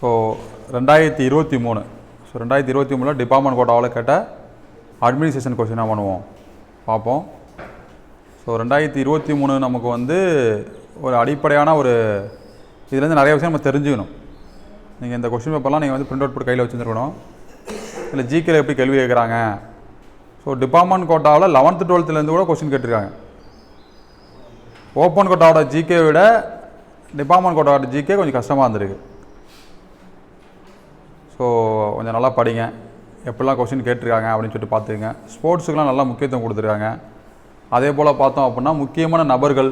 So ரெண்டாயிரத்தி இருபத்தி மூணு. ஸோ ரெண்டாயிரத்தி இருபத்தி மூணில் டிபார்ட்மெண்ட் கோட்டாவில் கேட்ட அட்மினிஸ்ட்ரேஷன் கொஸ்டினாக பண்ணுவோம்? பார்ப்போம். ஸோ ரெண்டாயிரத்தி இருபத்தி மூணு நமக்கு வந்து ஒரு அடிப்படையான ஒரு இதுலேருந்து நிறைய விஷயம் நம்ம தெரிஞ்சுக்கணும். நீங்கள் இந்த கொஸ்டின் பேப்பர்லாம் நீங்கள் வந்து பிரிண்ட் அவுட் போட்டு கையில் வச்சுருக்கணும் இல்லை ஜிகேல எப்படி கேள்வி கேட்குறாங்க? ஸோ டிபார்ட்மெண்ட் கோட்டாவில் லெவன்த்து டுவெல்த்துலேருந்து கூட கொஸ்டின் கேட்டிருக்காங்க. ஓப்பன் கோட்டாவோட ஜிகே விட டிபார்ட்மெண்ட் கோட்டாவோட ஜிகே கொஞ்சம் கஷ்டமாக இருந்திருக்கு. ஸோ கொஞ்சம் நல்லா படிங்க. எப்படிலாம் கொஸ்டின் கேட்டிருக்காங்க அப்படின்னு சொல்லிட்டு பார்த்துக்குங்க. ஸ்போர்ட்ஸுக்கெலாம் நல்லா முக்கியத்துவம் கொடுத்துருக்காங்க. அதே போல் பார்த்தோம் அப்படின்னா முக்கியமான நபர்கள்.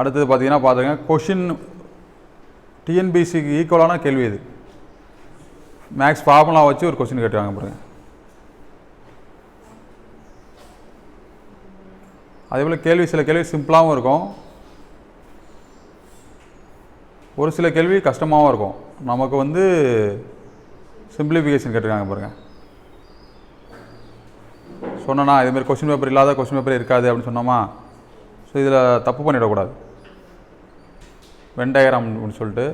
அடுத்தது பார்த்தீங்கன்னா பார்த்துங்க கொஷின் டிஎன்பிசிக்கு ஈக்குவலான கேள்வி இது. மேக்ஸ் ஃபார்முலா வச்சு ஒரு கொஸ்டின் கேட்டுருக்காங்க பாருங்க. அதே போல் கேள்வி சில கேள்வி சிம்பிளாகவும் இருக்கும். ஒரு சில கேள்வி கஷ்டமாகவும் இருக்கும். நமக்கு வந்து சிம்பிளிஃபிகேஷன் கேட்டிருக்காங்க பாருங்கள் சொன்னனா இதுமாரி கொஸ்டின் பேப்பர் இல்லாத கொஸ்டின் பேப்பர் இருக்காது அப்படின்னு சொன்னோமா? ஸோ இதில் தப்பு பண்ணிடக்கூடாது. வென் அப்படின்னு சொல்லிட்டு.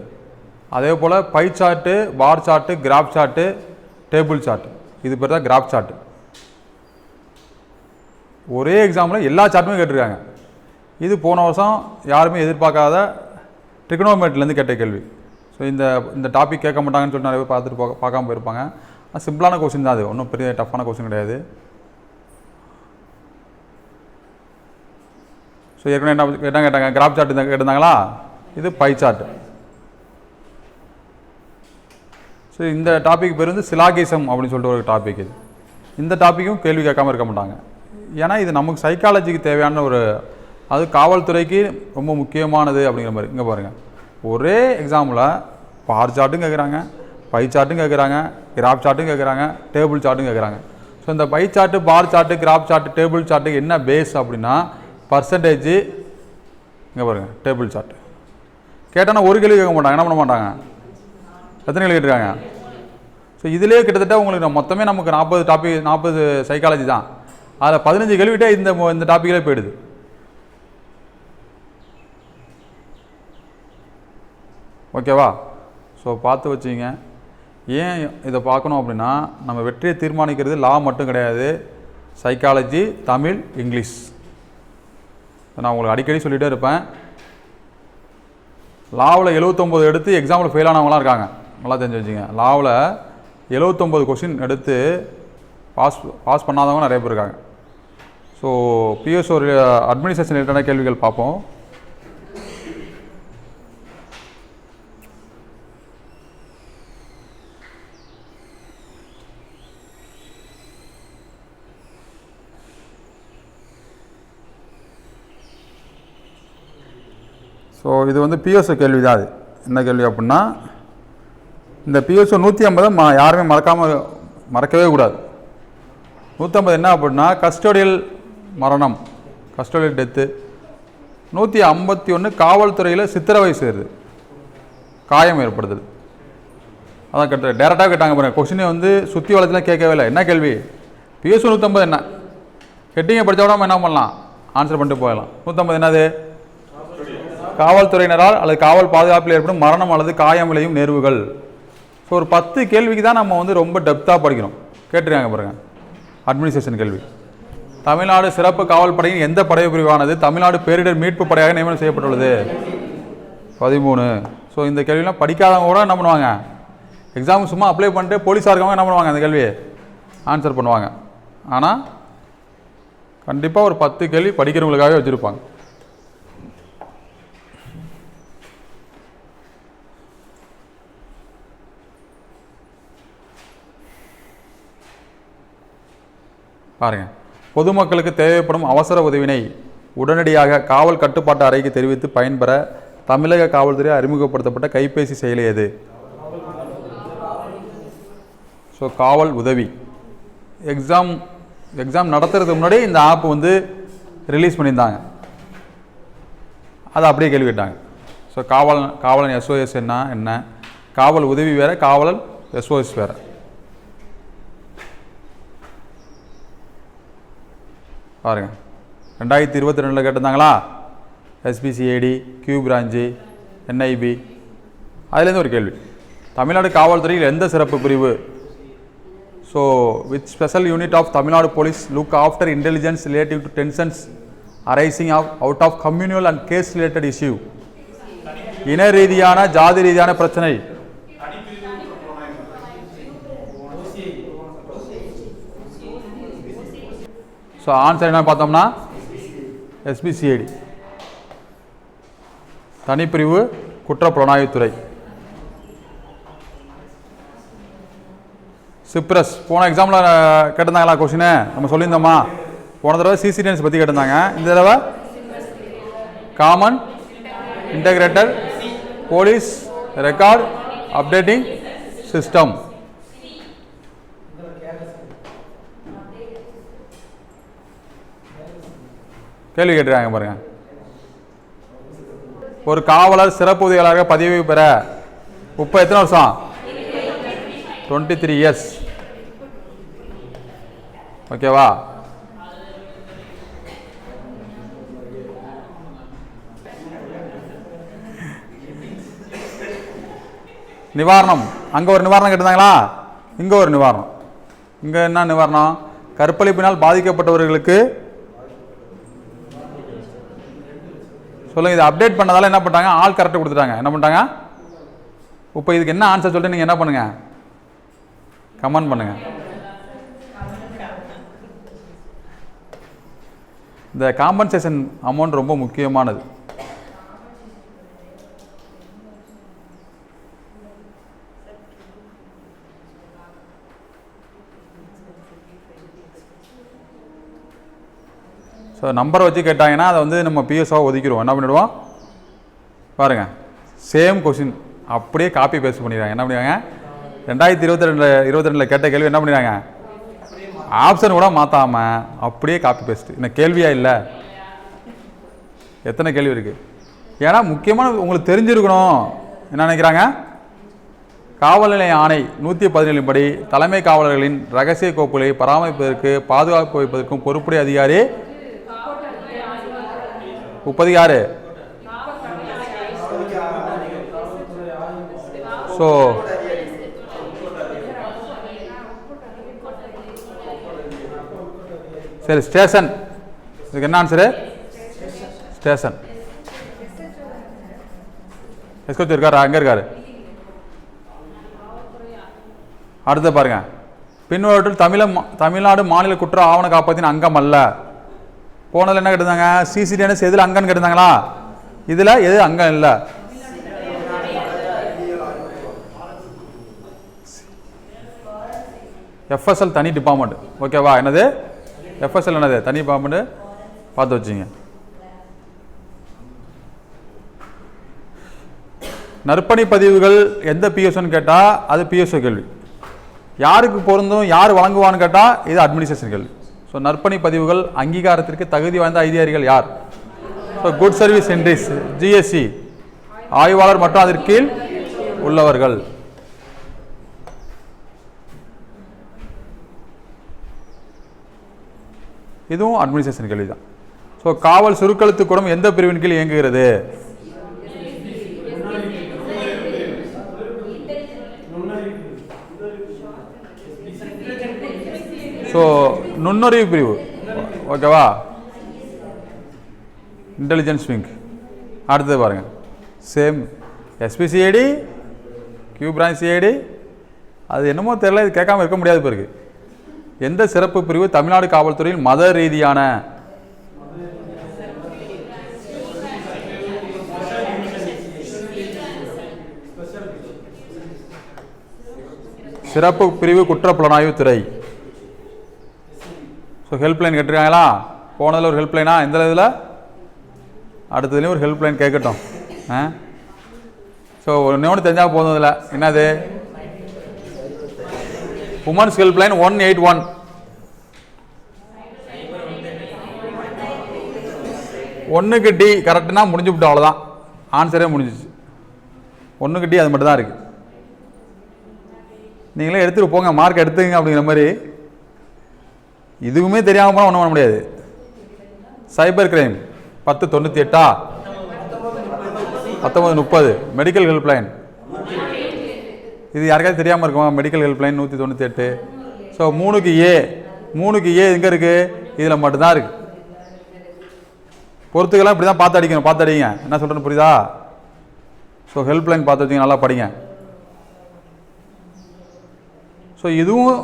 அதே போல் pie chart bar chart graph chart table chart இது பேர் தான் கிராஃப் சார்ட்டு ஒரே எக்ஸாமில் எல்லா சார்ட்டுமே கேட்டிருக்காங்க. இது போன வருஷம் யாருமே எதிர்பார்க்காத ட்ரிகனோமேட்லேருந்து கேட்ட கேள்வி. ஸோ இந்த இந்த டாபிக் கேட்க மாட்டாங்கன்னு சொல்லிட்டு நிறைய பேர் பார்த்துட்டு போக பார்க்காம போயிருப்பாங்க. அது சிம்பிளான கொஸ்டின் தான் அது. ஒன்றும் பெரிய டஃப்பான கொஸ்டின் கிடையாது. ஸோ ஏற்கனவே என்ன என்ன கேட்டாங்க? கிராஃப் சார்ட் கேட்டிருந்தாங்களா? இது பை சார்ட் ஸோ இந்த டாபிக் பேர் வந்து சிலாகிசம் அப்படின்னு சொல்லிட்டு ஒரு டாபிக் இது இந்த டாப்பிக்கும் கேள்வி கேட்காம இருக்க மாட்டாங்க. ஏன்னா இது நமக்கு சைக்காலஜிக்கு தேவையான ஒரு அது காவல்துறைக்கு ரொம்ப முக்கியமானது அப்படிங்கிற மாதிரி. இங்கே பாருங்கள் ஒரே எக்ஸாம்பிளாக பார் சார்ட்டும் கேட்குறாங்க பை சார்ட்டும் கேட்குறாங்க கிராப் சார்ட்டும் கேட்குறாங்க டேபிள் சார்ட்டும் கேட்குறாங்க ஸோ இந்த pie chart bar chart graph chart table சார்ட்டுக்கு என்ன பேஸ் அப்படின்னா பர்சன்டேஜ் இங்கே பாருங்கள் டேபிள் சார்ட் கேட்டால் ஒரு கேள்வி கேட்க மாட்டாங்க. என்ன பண்ண மாட்டாங்க? எத்தனை கேள்வி கேட்டுருக்காங்க? ஸோ இதிலே கிட்டத்தட்ட உங்களுக்கு நான் மொத்தமே நமக்கு நாற்பது டாபிக் நாற்பது சைக்காலஜி தான். அதில் பதினஞ்சு கேள்விட்டே இந்த இந்த டாப்பிக்கிலே போயிடுது. ஓகேவா? ஸோ பார்த்து வச்சுங்க ஏன் இதை பார்க்கணும் அப்படின்னா நம்ம வெற்றியை தீர்மானிக்கிறது லா மட்டும் கிடையாது. சைக்காலஜி தமிழ் இங்கிலீஷ் நான் உங்களுக்கு அடிக்கடி சொல்லிகிட்டே இருப்பேன். லாவில் எழுபத்தொம்போது எடுத்து எக்ஸாமில் ஃபெயில் ஆனவங்களாம் இருக்காங்க. நல்லா தெரிஞ்சு வச்சுங்க லாவில் எழுபத்தொம்போது கொஷின் எடுத்து பாஸ் பாஸ் பண்ணாதவங்க நிறைய பேர் இருக்காங்க. ஸோ பிஎஸ்ஓ அட்மினிஸ்ட்ரேஷன் ரிலேட்டடான கேள்விகள் பார்ப்போம். ஸோ இது வந்து பிஎஸ்ஓ கேள்வி தான் அது. என்ன கேள்வி அப்படின்னா இந்த பிஎஸ்ஓ நூற்றி ஐம்பதை ம யாருமே மறக்காமல் மறக்கவே கூடாது. நூற்றம்பது என்ன அப்படின்னா கஸ்டோடியல் மரணம் கஸ்டோடியல் டெத்து நூற்றி ஐம்பத்தி ஒன்று காவல்துறையில் சித்திரவை சேருது காயம் ஏற்படுத்துது அதான் கேட்ட டேரெக்டாக கேட்டாங்க பாருங்க. கொஸ்டினை வந்து சுற்றி வளர்த்துலாம் கேட்கவே இல்லை. என்ன கேள்வி? பிஎஸ்ஓ நூற்றம்பது என்ன? ஹெட்டிங்கை படித்த நம்ம என்ன பண்ணலாம்? ஆன்சர் பண்ணிட்டு போயிடலாம். நூற்றம்பது என்னது? காவல்துறையினரால் அல்லது காவல் பாதுகாப்பில் ஏற்படும் மரணம் அல்லது காயம் விளையும் நேர்வுகள். ஸோ ஒரு பத்து கேள்விக்கு தான் நம்ம வந்து ரொம்ப டெப்த்தாக படிக்கிறோம். கேட்டிருக்காங்க பாருங்க. அட்மினிஸ்ட்ரேஷன் கேள்வி. தமிழ்நாடு சிறப்பு காவல் படையின் எந்த படை பிரிவானது தமிழ்நாடு பேரிடர் மீட்பு படையாக நியமனம் செய்யப்பட்டுள்ளது? பதிமூணு. ஸோ இந்த கேள்விலாம் படிக்காதவங்க கூட என்ன பண்ணுவாங்க? எக்ஸாம் சும்மா அப்ளை பண்ணிட்டு போலீஸாக இருக்கவங்க என்ன பண்ணுவாங்க அந்த கேள்வியை? ஆன்சர் பண்ணுவாங்க. ஆனால் கண்டிப்பாக ஒரு பத்து கேள்வி படிக்கிறவங்களுக்காகவே வச்சுருப்பாங்க. பாருங்கள் பொதுமக்களுக்கு தேவைப்படும் அவசர உதவினை உடனடியாக காவல் கட்டுப்பாட்டு அறைக்கு தெரிவித்து பயன்பெற தமிழக காவல்துறை அறிமுகப்படுத்தப்பட்ட கைபேசி செயலி எது? ஸோ காவல் உதவி. எக்ஸாம் எக்ஸாம் நடத்துறதுக்கு முன்னாடி இந்த ஆப் வந்து ரிலீஸ் பண்ணியிருந்தாங்க. அதை அப்படியே கேள்வி கேட்டாங்க ஸோ காவல் காவலன் எஸ்ஓஎஸ் என்ன என்ன? காவல் உதவி வேறு காவலன் எஸ்ஓஎஸ் வேறு. பாருங்கள் ரெண்டாயிரத்தி இருபத்தி ரெண்டில் கேட்டிருந்தாங்களா? எஸ்பிசிஏடி கியூ பிரான்ச்சு என்ஐபி அதுலேருந்து ஒரு கேள்வி. தமிழ்நாடு காவல்துறையில் எந்த சிறப்பு பிரிவு? So with special unit of Tamil Nadu police look after intelligence relative to tensions arising of out of communal and caste related issue இன ரீதியான ஜாதி ரீதியான பிரச்சனை. ஸோ ஆன்சர் என்ன பார்த்தோம்னா? எஸ்பிசிஐடி தனிப்பிரிவு குற்ற புலனாய்வுத்துறை சிப்ரஸ் போன எக்ஸாமில் கேட்டிருந்தாங்களா கொஷினு நம்ம சொல்லியிருந்தோமா? போன தடவை சிசிடிஎன்ஸ் பற்றி கேட்டிருந்தாங்க. இந்த தடவை common integrated police record updating system கேள்வி கேட்டிருக்காங்க பாருங்க. ஒரு காவலர் சிறப்பு உதவியாளராக பதவி பெற இப்போ எத்தனை வருஷம்? டுவெண்ட்டி த்ரீ இயர்ஸ் ஓகேவா நிவாரணம். அங்கே ஒரு நிவாரணம் கேட்டிருந்தாங்களா? இங்கே ஒரு நிவாரணம். இங்கே என்ன நிவாரணம்? கற்பழிப்பினால் பாதிக்கப்பட்டவர்களுக்கு சொல்லுங்க இதை அப்டேட் பண்ணதால என்ன பண்ணிட்டாங்க? ஆள் கரெக்டாக கொடுத்துட்டாங்க. என்ன பண்ணிட்டாங்க? இப்போ இதுக்கு என்ன ஆன்சர் சொல்லிட்டு நீங்கள் என்ன பண்ணுங்க? கமெண்ட் பண்ணுங்க. இந்த காம்பன்சேஷன் அமௌண்ட் ரொம்ப முக்கியமானது. ஸோ நம்பரை வச்சு கேட்டாங்கன்னா அதை வந்து நம்ம பிஎஸ்ஓ ஒதுக்கிடுவோம். என்ன பண்ணிடுவோம்? பாருங்கள் சேம் கொஷின் அப்படியே காப்பி பேஸ்ட் பண்ணிடுறாங்க. என்ன பண்ணிடுவாங்க ரெண்டாயிரத்தி இருபத்தி ரெண்டு இருபத்தி ரெண்டில் கேட்ட கேள்வி என்ன பண்ணிடுறாங்க? ஆப்ஷன் கூட மாற்றாமல் அப்படியே காப்பி பேஸ்ட் இந்த கேள்வியாக இல்லை? எத்தனை கேள்வி இருக்குது ஏன்னா முக்கியமான உங்களுக்கு தெரிஞ்சிருக்கணும். என்ன நினைக்கிறாங்க? காவல் நிலைய ஆணை நூற்றி பதினேழு படி தலைமை காவலர்களின் ரகசிய கோப்புகளை பராமரிப்பதற்கு பாதுகாப்பு வைப்பதற்கும் பொறுப்புடைய அதிகாரி முப்பது யாரு ஸோ சரி ஸ்டேஷன். இதுக்கு என்ன ஆன்சரு ஸ்டேஷன். எஸ்கோச் இருக்காரா? அங்கே இருக்காரு. அடுத்து பாருங்க. பின்வற்றில் தமிழ தமிழ்நாடு மாநில குற்ற ஆவண காப்பகத்தின் அங்கம் அல்ல. போனதில் என்ன கேட்டிருந்தாங்க? சிசிடிஎன்எஸ் எதில் அங்கன்னு கேட்டிருந்தாங்களா? இதில் எது அங்கம் இல்லை? எஃப்எஸ்எல் தனி டிபார்ட்மெண்ட் ஓகேவா என்னது? எஃப்எஸ்எல் என்னது? தனி டிபார்ட்மெண்ட் பார்த்து வச்சுங்க. நற்பணி பதிவுகள் எந்த பிஎஸ்ஓன்னு கேட்டால் அது பிஎஸ்ஓ கேள்வி. யாருக்கு பொருந்தும் யார் வழங்குவான்னு கேட்டால் இது அட்மினிஸ்ட்ரேஷன் கேள்வி. ஸோ நற்பணி பதிவுகள் அங்கீகாரத்திற்கு தகுதி வாய்ந்த அதிகாரிகள் யார்? So good service entries GSC ஆய்வாளர் மற்றும் அதற்கு கீழ் உள்ளவர்கள். இதுவும் அட்மினிஸ்ட்ரேஷன் கேள்வி தான். ஸோ காவல் சுருக்கெழுத்து கூடம் எந்த பிரிவின் கீழ் இயங்குகிறது? ஸோ நுண்ணறிவு பிரிவு ஓகேவா? இன்டெலிஜென்ஸ் விங் அடுத்தது பாருங்கள் same SBCID Q branch CID அது என்னமோ தெரியல இது கேட்காம இருக்க முடியாது பிறகு எந்த சிறப்பு பிரிவு தமிழ்நாடு காவல்துறையில் மத ரீதியான? சிறப்பு பிரிவு குற்றப்புலனாய்வு துறை. ஸோ ஹெல்ப்லைன் கேட்டிருக்காங்களா? போனதில் ஒரு ஹெல்ப்லைனா எந்த இதில்? அடுத்ததுலேயும் ஒரு ஹெல்ப்லைன் கேட்கட்டும். ஆ? ஸோ ஒன்று தெரிஞ்சால் போதும் இதில். என்னது? Women's helpline one eight one ஒன்றுக்கு டி கரெக்டுனா முடிஞ்சு விட்டு அவ்வளோதான் ஆன்சரே முடிஞ்சிச்சு. ஒன்றுக்கு டி அது மட்டும் தான் இருக்குது நீங்களே எடுத்துகிட்டு போங்க மார்க் எடுத்துங்க அப்படிங்கிற மாதிரி. இதுவுமே தெரியாமல் போனால் ஒன்றும் பண்ண முடியாது. சைபர் கிரைம் பத்து தொண்ணூற்றி எட்டா? பத்தொம்பது முப்பது. மெடிக்கல் ஹெல்ப்லைன் இது யாருக்காவது தெரியாமல் இருக்குமா? மெடிக்கல் ஹெல்ப்லைன் நூற்றி தொண்ணூற்றி எட்டு. ஸோ மூணுக்கு ஏ. மூணுக்கு ஏ எங்கே இருக்குது இதில் மட்டும்தான் இருக்குது பொறுத்துக்கெல்லாம் இப்படி தான் பார்த்து அடிக்கணும். பார்த்து அடிங்க. என்ன சொல்கிறேன்னு புரியுதா? ஸோ ஹெல்ப்லைன் பார்த்து வச்சுங்க நல்லா படிங்க. ஸோ இதுவும்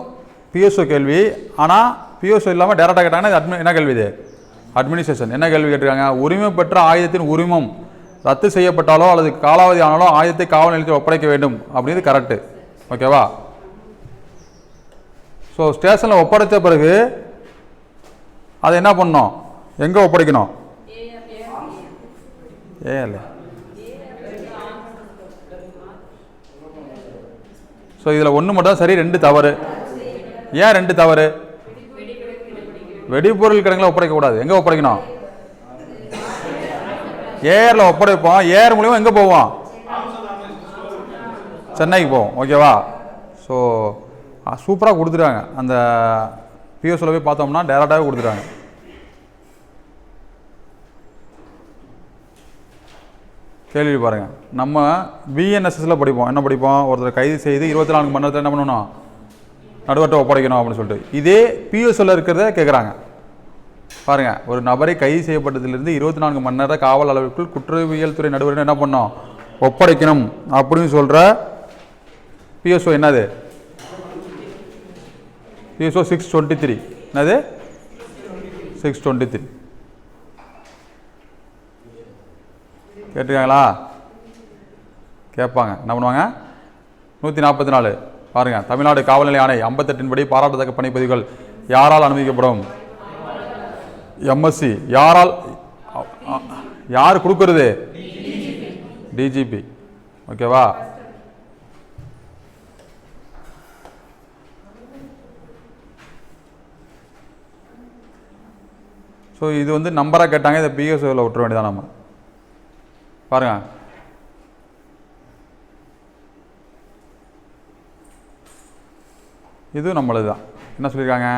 பிஎஸ்ஓ கேள்வி. ஆனால் பிஎஸ்ஓ இல்லாமல் டேரெக்டாக கேட்டாங்கன்னா அட்மி என்ன கேள்வி இது? அட்மினிஸ்ட்ரேஷன் என்ன கேள்வி கேட்டிருக்காங்க? உரிமை பெற்ற ஆயுதத்தின் உரிமம் ரத்து செய்யப்பட்டாலோ அல்லது காலாவதி ஆனாலோ ஆயுதத்தை காவல் நிலையத்தில் ஒப்படைக்க வேண்டும். அப்படிங்கிறது கரெக்டு ஓகேவா ஸோ ஸ்டேஷனில் ஒப்படைத்த பிறகு அதை என்ன பண்ணணும்? எங்கே ஒப்படைக்கணும்? ஏ இல்லை ஸோ இதில் ஒன்று மட்டும் சரி ரெண்டு தவறு. ஏன் ரெண்டு தவறு? வெடிபொருள் கிடங்கில் ஒப்படைக்கக்கூடாது எங்கே ஒப்படைக்கணும்? ஏரில் ஒப்படைப்போம். ஏர் மூலியமாக எங்கே போவோம்? சென்னைக்கு போவோம். ஓகேவா? ஸோ சூப்பராக கொடுத்துருவாங்க அந்த பிஎஸ்ஓவில் போய் பார்த்தோம்னா டேரெக்டாகவே கொடுத்துருவாங்க கேள்வி பாருங்கள் நம்ம பிஎன்எஸ்எஸில் படிப்போம். என்ன படிப்போம்? ஒருத்தர் கைது செய்து இருபத்தி நான்கு மணி நேரத்தில் என்ன பண்ணணும்? நடுவர்கிட்ட ஒப்படைக்கணும் அப்படின்னு சொல்லிட்டு. இதே பிஎஸ்ஓவில் இருக்கிறத கேட்குறாங்க பாருங்கள் ஒரு நபரை கைது செய்யப்பட்டதிலிருந்து இருபத்தி நான்கு மணி நேர காவல் அளவிற்குள் குற்றவியல் துறை நடுவரிடம் என்ன பண்ணோம் ஒப்படைக்கணும் அப்படின்னு சொல்கிற பிஎஸ்ஓ என்னது? பிஎஸ்ஓ சிக்ஸ் டுவெண்ட்டி த்ரீ என்னது? சிக்ஸ் டுவெண்ட்டி த்ரீ கேட்டிருக்காங்களா? கேட்பாங்க. என்ன பண்ணுவாங்க? நூற்றி நாற்பத்தி நாலு. பாருங்க தமிழ்நாடு காவல்நிலை ஆணை ஐம்பத்தெட்டின்படி பாராட்டத்தக்க பணிப்பதிவுகள் யாரால் அனுமதிக்கப்படும்? எம்எஸ்சி யாரால் யார் கொடுக்கறது? டிஜிபி ஓகேவா? ஸோ இது வந்து நம்பராக கேட்டாங்க இதை பிஎஸ்ஓவில் விட்டுற வேண்டியதான் நம்ம. பாருங்கள் இது நம்மளது தான் என்ன சொல்லியிருக்காங்க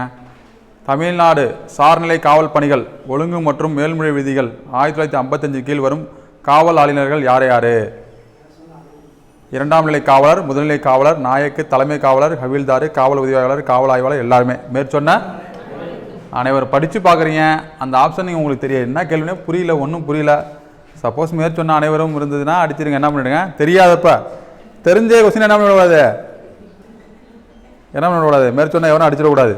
தமிழ்நாடு சார்நிலை காவல் பணிகள் ஒழுங்கு மற்றும் மேல்முறை விதிகள் ஆயிரத்தி தொள்ளாயிரத்தி ஐம்பத்தஞ்சு கீழ் வரும் காவல் ஆளுநர்கள் யார் யார்? இரண்டாம் நிலை காவலர் முதல்நிலை காவலர் நாயக்கு தலைமை காவலர் ஹவில்தார் காவல் உதவியாளர் காவல் ஆய்வாளர் எல்லாருமே. மேற்சொன்ன அனைவர் படித்து பார்க்குறீங்க. அந்த ஆப்ஷன் நீங்கள் உங்களுக்கு தெரியாது. என்ன கேள்வினே புரியல ஒன்றும் புரியல. சப்போஸ் மேற்சொன்ன அனைவரும் இருந்ததுன்னா அடிச்சிருங்க. என்ன பண்ணிடுங்க? தெரியாதப்ப. தெரிஞ்ச கொஸ்டின் என்ன பண்ணக்கூடாது என்ன பண்ணக்கூடாது மேற்சொன்ன எவனும் அடிச்சிடக்கூடாது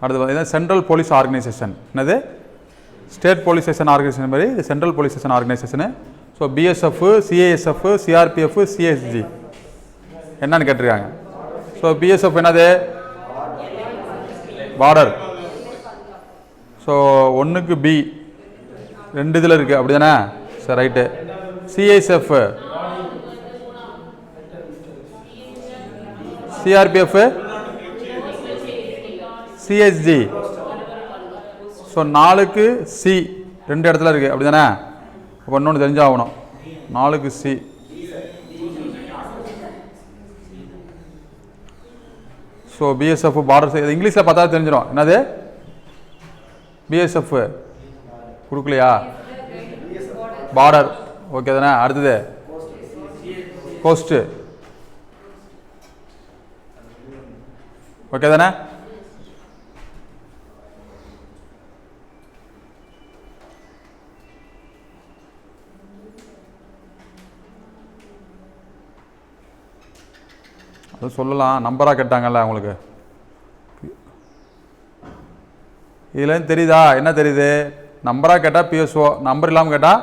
அடுத்து பார்த்தீங்கன்னா சென்ட்ரல் போலீஸ் ஆர்கனைசேஷன் என்னது? ஸ்டேட் போலீஸ் ஸ்டேஷன் ஆர்கனைசேஷன் மாதிரி இது central police station organisation so BSF CASF CRPF CSG என்னன்னு கேட்டிருக்காங்க. ஸோ பிஎஸ்எஃப் என்னது? பார்டர் ஸோ ஒன்றுக்கு பி ரெண்டு இதில் இருக்குது அப்படி தானே சரி right CISF CRPF CSG so நாலுக்கு சி ரெண்டு இடத்துல இருக்குது அப்படி தானே அப்போ இன்னொன்று தெரிஞ்சாகணும். நாலுக்கு சி ஸோ பிஎஸ்எஃப் பார்டர் இது இங்கிலீஷில் பார்த்தா தெரிஞ்சிடும் என்னது? பிஎஸ்எஃப் கொடுக்கலையா? பார்டர் ஓகே தானே? அடுத்தது. கோஸ்ட்டு ஓகே தானே? அது சொல்லலாம். நம்பராக கேட்டாங்கல்ல உங்களுக்கு இதுலேருந்து தெரியுதா? என்ன தெரியுது? நம்பராக கேட்டால் பிஎஸ்ஓ நம்பர் இல்லாமல் கேட்டால்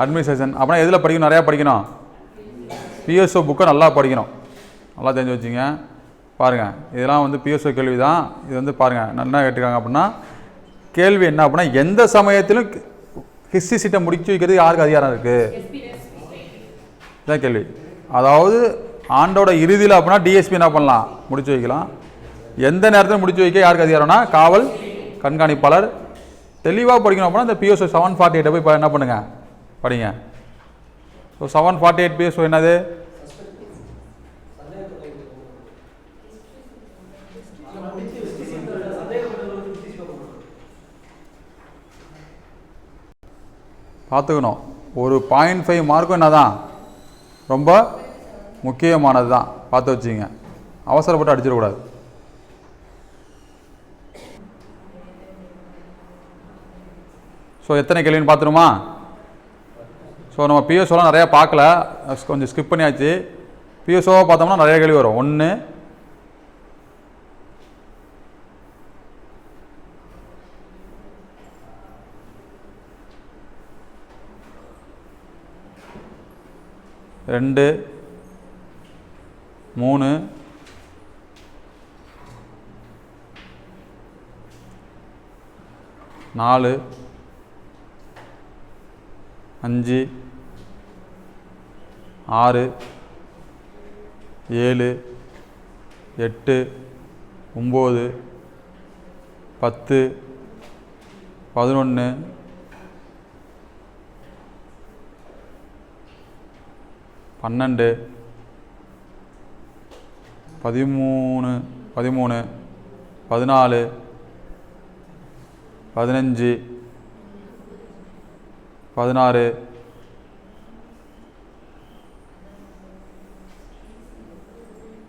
அட்மினிஸ்ட்ரேஷன் அப்படின்னா எதில் படிக்கணும்? நிறையா படிக்கணும். பிஎஸ்ஓ புக்கை நல்லா படிக்கணும். நல்லா தெரிஞ்சு வச்சுங்க. பாருங்கள் இதெல்லாம் வந்து பிஎஸ்ஓ கேள்வி தான் இது வந்து பாருங்கள் என்ன கேட்டிருக்காங்க அப்படின்னா கேள்வி என்ன அப்படின்னா எந்த சமயத்திலும் ஹிஸ்ட்ரி சீட்டை முடிச்சு வைக்கிறதுக்கு யாருக்கு அதிகாரம் இருக்குது இதான் கேள்வி. அதாவது ஆண்டோட இறுதியில் அப்படின்னா டிஎஸ்பி என்ன பண்ணலாம்? முடிச்சு வைக்கலாம். எந்த நேரத்தில் முடிச்சு வைக்க யாருக்கு அதிகாரம்னா காவல் கண்காணிப்பாளர். தெளிவாக படிக்கணும் அப்படின்னா இந்த பிஎஸ்ஓ செவன் ஃபார்ட்டி எயிட்டை போய் என்ன பண்ணுங்கள் படிங்க. So seven forty eight PSO என்னது? பார்த்துக்கணும். ஒரு பாயிண்ட் ஃபைவ் மார்க்கும் என்ன தான் ரொம்ப முக்கியமானது தான் பார்த்து வச்சுங்க அவசரப்பட்டு அடிச்சிடக்கூடாது. ஸோ எத்தனை கேள்வின்னு பார்த்துருமா ஸோ நம்ம பிஎஸ்ஓலாம் நிறையா பார்க்கல. கொஞ்சம் ஸ்கிப் பண்ணியாச்சு. பிஎஸ்ஓவை பார்த்தோம்னா நிறைய கேள்வி வரும். ஒன்று ரெண்டு மூணு நாலு அஞ்சு ஆறு ஏழு எட்டு ஒம்பது பத்து பதினொன்று பன்னெண்டு. பதிமூணு பதிமூணு. பதினாலு. பதினஞ்சு. பதினாறு.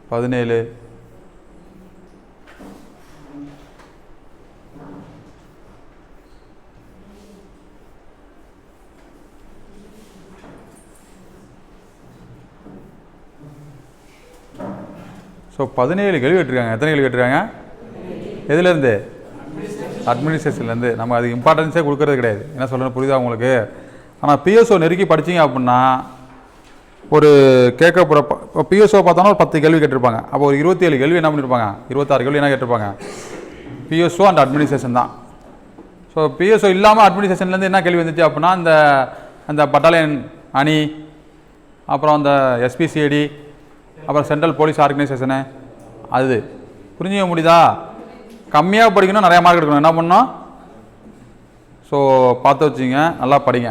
பதினேழு. ஸோ பதினேழு கேள்வி கேட்டிருக்காங்க. எத்தனை கேள்வி கேட்டிருக்காங்க? எதுலேருந்து? அட்மினிஸ்ட்ரேஷன்லேருந்து நம்ம அதுக்கு இம்பார்ட்டன்ஸே கொடுக்கறது கிடையாது. என்ன சொல்லணும் புரியுதா உங்களுக்கு? ஆனால் பிஎஸ்ஓ நெருக்கி படிச்சீங்க அப்படின்னா ஒரு கேட்கப்படுற இப்போ பிஎஸ்ஓ பார்த்தோன்னா ஒரு பத்து கேள்வி கேட்டிருப்பாங்க. அப்போ ஒரு இருபத்தி ஏழு கேள்வி என்ன பண்ணியிருப்பாங்க இருபத்தாறு கேள்வி என்ன கேட்டிருப்பாங்க? பிஎஸ்ஓ அண்ட் அட்மினிஸ்ட்ரேஷன் தான். ஸோ பிஎஸ்ஓ இல்லாமல் அட்மினிஸ்ட்ரேஷன்லேருந்து என்ன கேள்வி வந்துச்சு அப்படின்னா அந்த அந்த பட்டாலியன் அணி அப்புறம் அந்த எஸ்பிசிஐடி அப்புறம் சென்ட்ரல் போலீஸ் ஆர்கனைசேஷனு அது. புரிஞ்சுக்க முடியுதா? கம்மியாக படிக்கணும் நிறையா மார்க் எடுக்கணும். என்ன பண்ணோம் ஸோ பார்த்து வச்சுங்க நல்லா படிங்க.